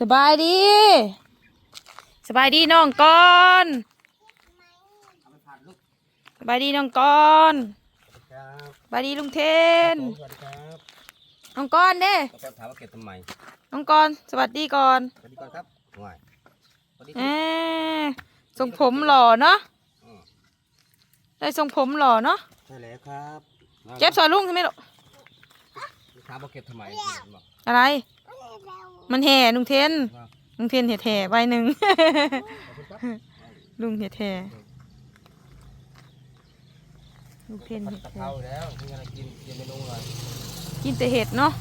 สบายดี สบายดีน้องก่อนเอาไปผ่านลูกสบายดีน้องก่อนครับสบายดีลุงเทนผมสวัสดีครับน้องก่อนเด้แล้วก็ถามว่าเก็บทำไมน้องก่อนสวัสดีก่อน สวัสดีก่อนครับห่วยสวัสดีเออทรงผมหล่อเนาะอืมได้ทรงผมหล่อเนาะใช่แล้วครับมาเก็บซอยลุงใช่ไหมลูกถามว่าเก็บทำไมบอกอะไร มันแห่ลุงเทนว่าลุงเทนแห่แห่ใบหนึ่งขอบคุณครับลุงแห่แห่ลุงเทนผัดแห่กะเพแห่ราแล้วมีอะไรกินกินเมนูอะไรกินแต่เห็ดเนาะ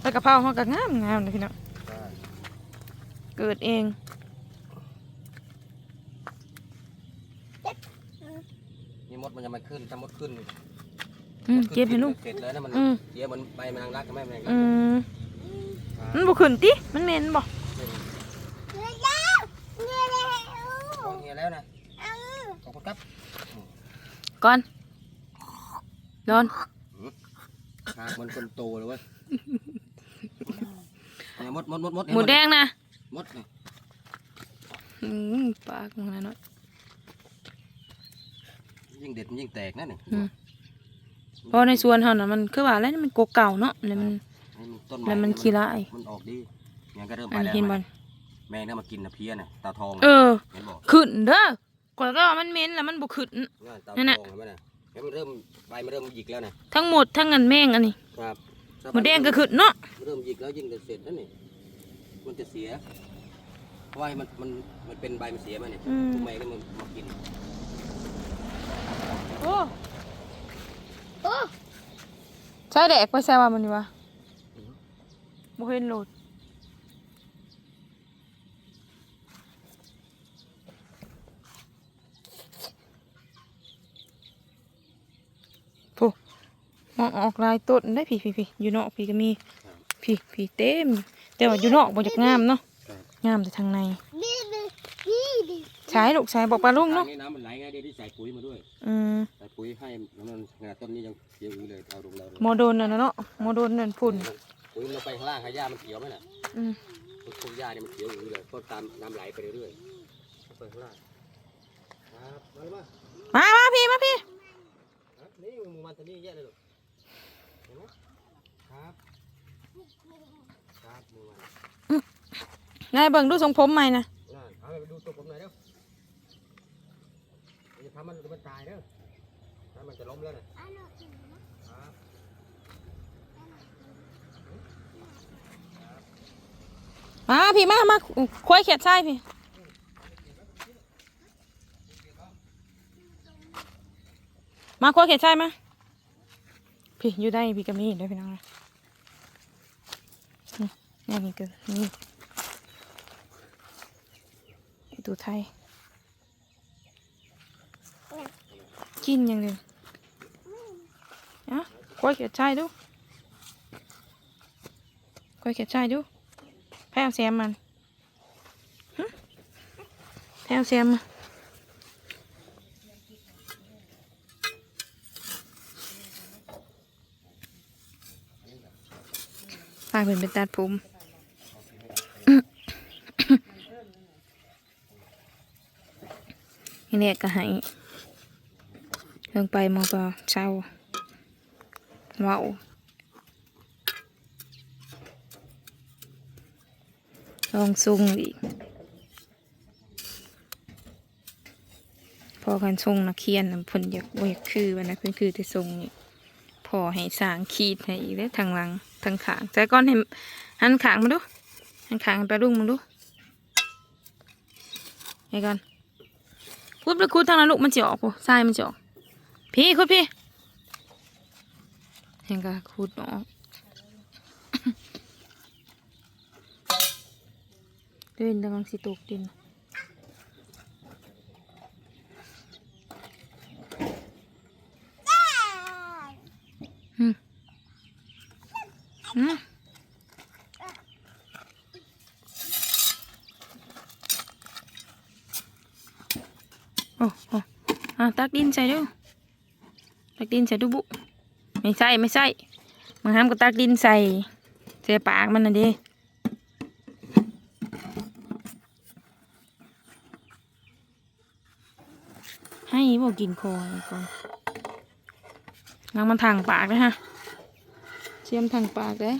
แล้วกะเพราเขาก็งามงามเลยพี่น้องใช่เกิดเองนี่มดมันจะมาขึ้นถ้ามดขึ้นอืมมดขึ้นเก็บให้ลุงเสร็จเลยนะมันอืมเสียเหมันใบแมลงรักกับแม่แมลงรักอืมครับมันบ่ ขึ้นติมันเหม็นบ่โอเคแล้วนะขอบคุณครับก่อนนอนหากมันคนโตเลยเว้ยเนี่ยมดมดมดมดหมูแดงนะมดนี่อืมปากมันนะเนาะยิ่งเด็ดมันยิ่งแตกนะนี่อืมเพราะในสวนเฮาน่ะมันคือว่าอะไรนี่มันกกเก่าเนาะแล้วมัน ให้มันต้นแล้วมันขี้ร้าย มันออกดีเนี่ยก็เริ่มไปอันแล้วเห็นบ่แมงน่ามากินนะเพี้ยน่ะตาทองเออ เห็นบอกขึ้นเด้อกว่าก็ว่ามันเหม็นแล้วมันบ่ขึ้นเนี่ยตานั่นน่ะ ทองเห็นไหมน่ะเห็นมันเริ่มใบมันเริ่มหยิกแล้วนะทั้งหมดทั้งเงินแมงอันนี้ครับหมูแดงก็ขึ้นเนาะมันเริ่มหยิกแล้วยิ่งจะเสร็จแล้วนี่มันจะเสียเพราะว่ามันมันมันเป็นใบมันเสียมาเนี่ยอืมทุกแมงก็มันมากินโอ้โอ้ใช่แดกไปแซวว่ามันนี่วะ บ่เห็นโหลดโอ้มองออกลายต้นได้พี่พี่พี่อยู่นอกพี่ก็มีพี่พี่เต็มแต่ว่าอยู่นอกบ่จากงามเนาะครับงามแต่ทางในใช้ลูกใช้บอกปลาลุงเนาะทนี่น้ำมันไหลไงเดี๋ยวที่ใส่ปุ๋ยมาด้วยอืมใส่ปุ๋ยให้น้ำมันขนาดต้นนี้ยังเขียวอยู่เลยเอาลงแล้วโมโดนน่ะเนาะโมโดนนั่นฝุ่น ปุ๋ยลงไปข้างล่างให้หญ้ามันเขียวไหมน่ะอืมพวกหญ้าเนี่ยมันเขียวอยู่เลยก็ตามน้ำไหลไปเรื่อยๆไปข้างล่างครับมาเลยมามามาพี่มาพี่ครับนี่หมูมันตัวนี้เยอะเลยลูกเห็นไหมครับครับหมูมันนายเบิ่งดูทรงผมใหม่นะนั่นเอาไปดูตัวผมหน่อยเร็วอย่าทำมันเดี๋ยวมันตายเด้อถ้ามันจะล้มแล้วนะครับ มาพี่มามาควายเขียดใช่พี่มาควายเขียดใช่มพี่อยู่ได้พี่ก็มีด้อพี่น้องนะนี่นี่นี่ก็นี่ตัวไทยกินอย่างเดียวอะควายเขียดใช่ดูควายเขียดใช่ดู แพ้เอาแซมมันหึแพ้เอาแซมมาฝาเป็นเป็นตัดผมนี่เนี่ยก็ให้ลงไปมองก็เช้าเว้า ลองซุ่งอีก พอกันซุ่งนะเคียนนะเพิ่นอยากอยากคือวันนะเพิ่นคือแต่ซุ่งนี่พอให้สางขีดให้อีกแล้ทางหลังทางขางใจก้อนให้หันขางมาดูหันขางไปรุ่งมาดูไอ้ก่อนพูดไปคูดทางนั้นลูกมันจะออกปุ๊ทรายมันจะออกพี่คุดพี่เห็นก็คูดออก เดินกำลังสิตกดินอืมอืมโอ้โอ้อะตักดินใส่ดูตักดินใส่ดูบุไม่ใช่ไม่ใช่มึงห้ามก็ตักดินใส่ใส่ปากมันน่ะดิ ให้บอกกินคอให้ก่อนนางมันทางปากนะฮะเชียมทางปากเลย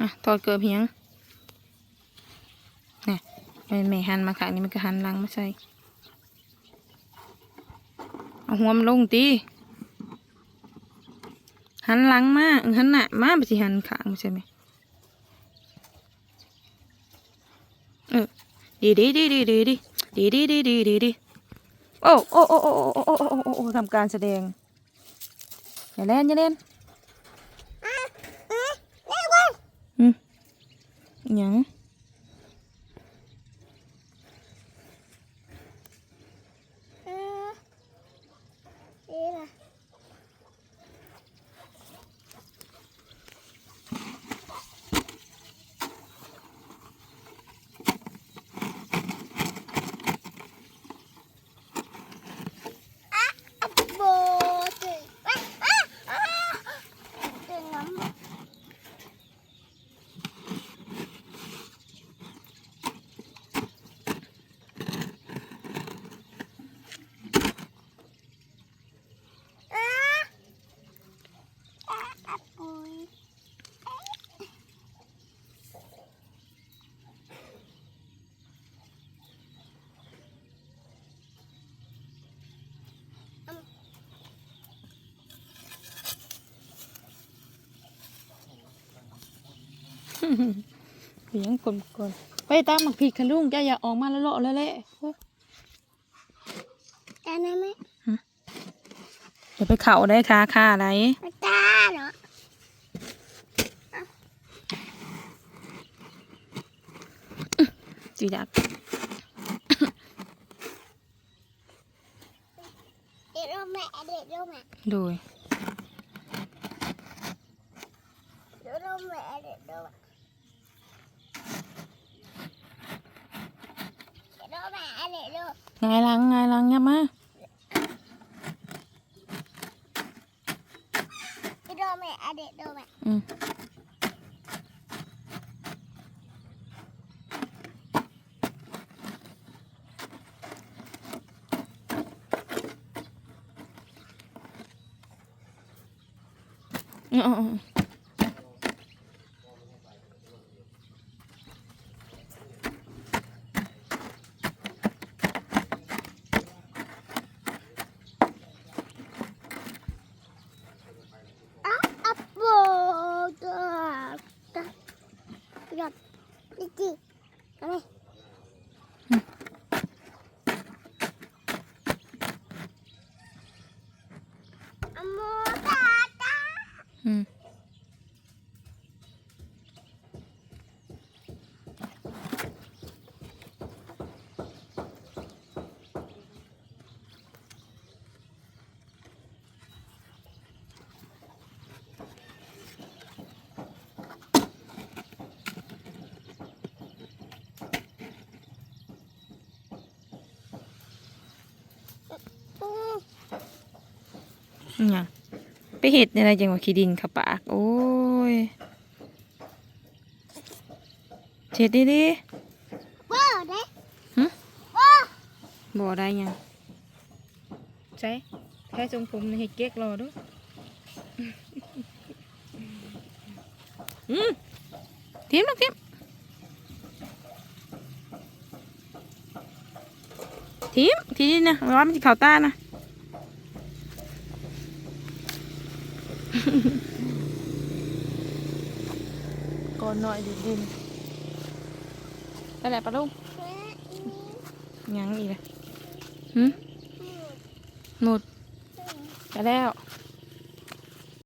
อะถอดเกลือเพียงนี่ยแม่แม่หันมาขางนี้มันก็หันหลังมาใส่เอาหัวมันลงตีหันหลังมาหันหน้ามาไปสิหันขางไม่ใช่ไหมเออดีดีดีดีดีดีดีดีดีดีดีดีโอ้โอ้โอ้โอ้โอ้โอ้โอ้โอ้โอ้ทำการแสดงอย่าเล่นอย่าเล่น 娘。 เสียงกลกลไปตามหมักผิดขลุงจะอย่าออกมาแล้วเลาะแล้วแหละได้ไหมอย่าไปเข่าได้คาค่าอะไรไม่กล้าเนาะจีดักเด็ดร่มแม่เด็ดร่มแม่โดยเด็ดร่มแม่เด็ดร่ม ngày lăng ngày lăng nha má mẹ à để đâu mẹ ừ. Oh. 么哒哒。嗯。าตาอืมอหย่างไปเห็ดอะไรจังว่าขี้ดินเขับปาก โอ้ยเช็ดดีดีโบ้เด้หึโบ้บ่ได้หยังใช่แค่ทรงผมเห็ดเก๊กรอดูอืมทิมลูกทิมททีมทีนี้นะร้อนมันจะเข่าตานะ ก่อนหน่อยดิดินได้แหละปะลุงยังอีกอะหืมหมดไปแล้วอ